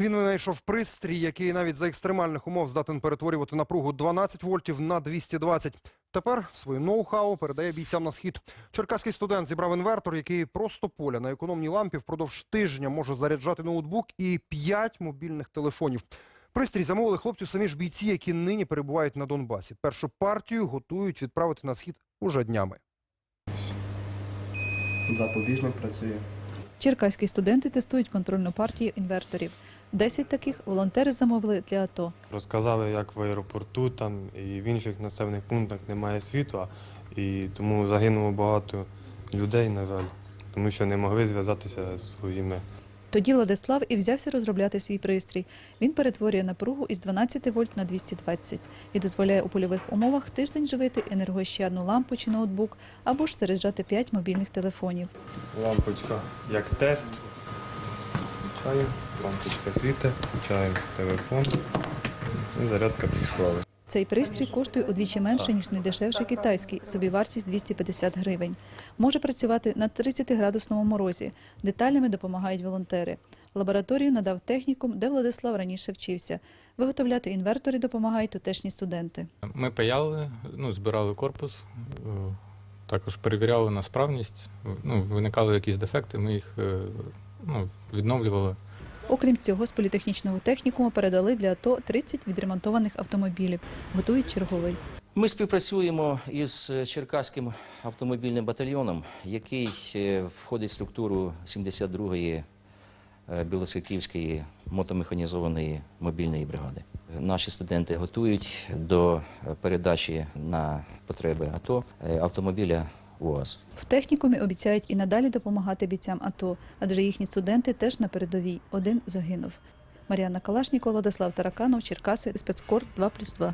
Він винайшов пристрій, який навіть за екстремальних умов здатен перетворювати напругу 12 вольтів на 220. Тепер свою ноу-хау передає бійцям на схід. Черкаський студент зібрав інвертор, який просто поля на економній лампі впродовж тижня може заряджати ноутбук і 5 мобільних телефонів. Пристрій замовили хлопцю самі ж бійці, які нині перебувають на Донбасі. Першу партію готують відправити на схід уже днями. Запобіжник працює. Черкаські студенти тестують контрольну партію інверторів. Десять таких волонтери замовили для АТО. Розказали, як в аеропорту там і в інших населених пунктах немає світла, і тому загинуло багато людей, на жаль, тому що не могли зв'язатися з своїми. Тоді Владислав і взявся розробляти свій пристрій. Він перетворює напругу із 12 вольт на 220 і дозволяє у польових умовах тиждень живити енергоощадну лампу чи ноутбук або ж заряджати 5 мобільних телефонів. Лампочка як тест. Включаємо, лампочка світить, включаємо телефон і зарядка пішла. Цей пристрій коштує удвічі менше, ніж найдешевший китайський, собівартість 250 гривень. Може працювати на 30-градусному морозі. Деталями допомагають волонтери. Лабораторію надав технікум, де Владислав раніше вчився. Виготовляти інвертори допомагають тутешні студенти. Ми паяли, ну, збирали корпус, е, також перевіряли на справність. Ну, виникали якісь дефекти, ми їх е, ну, відновлювали. Окрім цього, з політехнічного технікуму передали для АТО 30 відремонтованих автомобілів. Готують черговий. Ми співпрацюємо із Черкаським автомобільним батальйоном, який е, входить в структуру 72-ї е, Білоцерківської мотомеханізованої мобільної бригади. Наші студенти готують до е, передачі на потреби АТО автомобіля УАЗ. В технікумі обіцяють і надалі допомагати бійцям АТО, адже їхні студенти теж на передовій. Один загинув. Мар'яна Калашнікова, Владислав Тараканов, Черкаси, спецкор 2+,2.